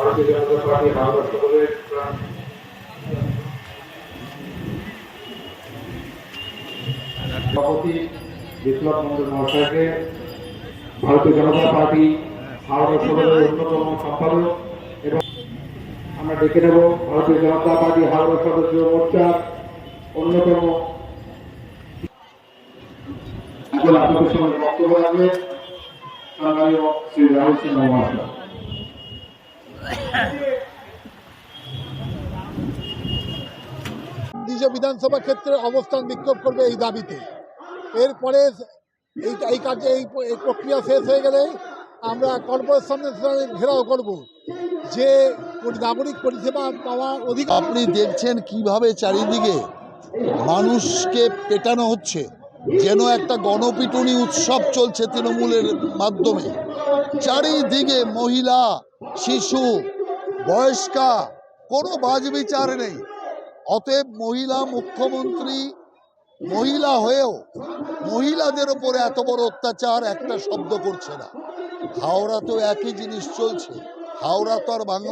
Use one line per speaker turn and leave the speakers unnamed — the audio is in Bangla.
ভারতীয় জনতা পার্টি হাওড়া শহরের সভাপতি বিপ্লব মন্ডল মহাশয়কে ভারতীয় জনতা পার্টি অন্যতম সম্পাদক এবং আমরা ডেকে নেব ভারতীয় জনতা পার্টি হাওড়া যুব মোর্চার অন্যতম। আপনাদের সঙ্গে বক্তব্য রাখবে শ্রী রাহুল মহাশয়।
নিজ বিধানসভা ক্ষেত্রে অবস্থান বিক্ষোভ করবে এই দাবিতে। এরপরে এই এই কার্য এই প্রক্রিয়া শেষ হয়ে গেলে আমরা কর্পোরেশনের ঘেরাও করব। যে নাগরিক পরিষেবা পাওয়ার অধিকার
আপনি দেখছেন কীভাবে চারিদিকে মানুষকে পেটানো হচ্ছে। যেন একটা গণপিটুনি উৎসব চলছে তৃণমূলের মাধ্যমে। চারিদিকে মহিলা, শিশু, বয়স্কা, কোনো বাজ বিচার নেই। অতএব মহিলা মুখ্যমন্ত্রী, মহিলা হয়েও মহিলাদের ওপরে এত বড় অত্যাচার একটা শব্দ করছে না। হাওড়াতেও একই জিনিস চলছে। হাওড়া তো আর বাংলা